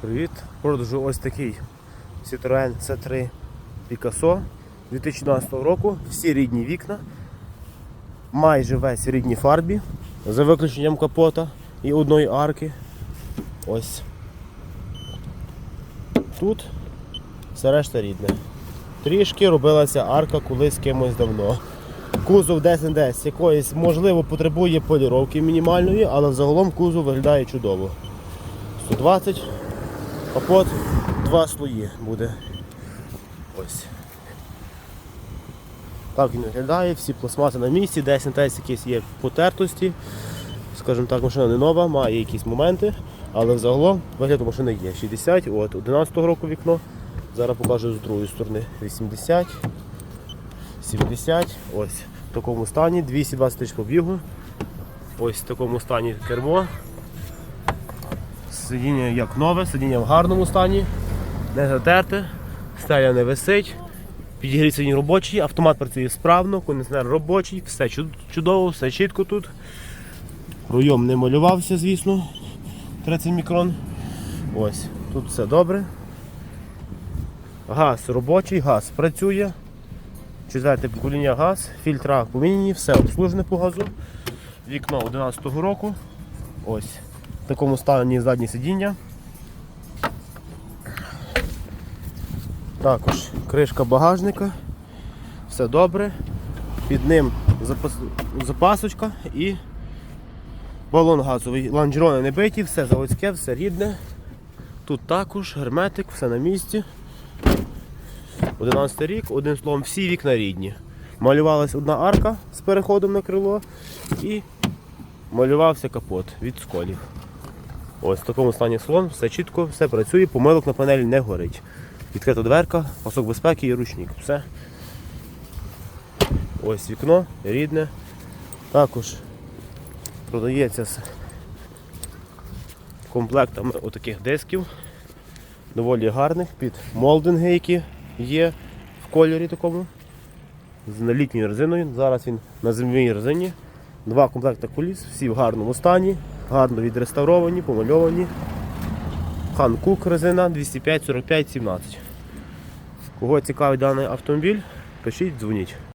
Привіт! Продажу ось такий Citroen C3 Picasso 2012 року. Всі рідні вікна. Майже весь в рідній фарбі. За виключенням капота і одної арки. Ось. Тут все решта рідне. Трішки робилася арка колись кимось давно. Кузов десь не десь якоїсь, можливо, потребує поліровки мінімальної, але загалом кузов виглядає чудово. 120 Капот два слої буде. Ось. Так він виглядає, всі пластмаси на місці, десь на десь якісь є потертості. Скажімо так, машина не нова, має якісь моменти, але взагалом вигляд у машини є. 60, от 11-го року вікно. Зараз покажу з другої сторони. 80, 70, ось в такому стані, 220 тисяч побігу. Ось в такому стані кермо. Сидіння як нове, сидіння в гарному стані, не затерте, стеля не висить, підігрів сидінь робочий, автомат працює справно, кондиціонер робочий, все чудово, все чітко тут. Пройом не малювався, звісно, 30 мікрон. Ось, тут все добре. Газ робочий, газ працює. Четверте покоління газ, фільтра поміняні, все обслужене по газу. Вікно 11-го року. Ось. Такому стані заднє сидіння. Також кришка багажника. Все добре. Під ним запас... запасочка і балон газовий. Ланжерони не биті, все заводське, все рідне. Тут також герметик, все на місці. 11 рік, одним словом, всі вікна рідні. Малювалась одна арка з переходом на крило і малювався капот від сколів. Ось в такому стані салон, все чітко, все працює, помилок на панелі не горить. Відкрита дверка, пасок безпеки і ручник. Все. Ось вікно, рідне. Також продається з комплектами отаких дисків. Доволі гарних під молдинги, які є в кольорі такому. З літньою резиною. Зараз він на зимовій резині. Два комплекти коліс, всі в гарному стані, гарно відреставровані, помальовані. Ханкук резина 205 45 17. Кого цікавить даний автомобіль, пишіть, дзвоніть.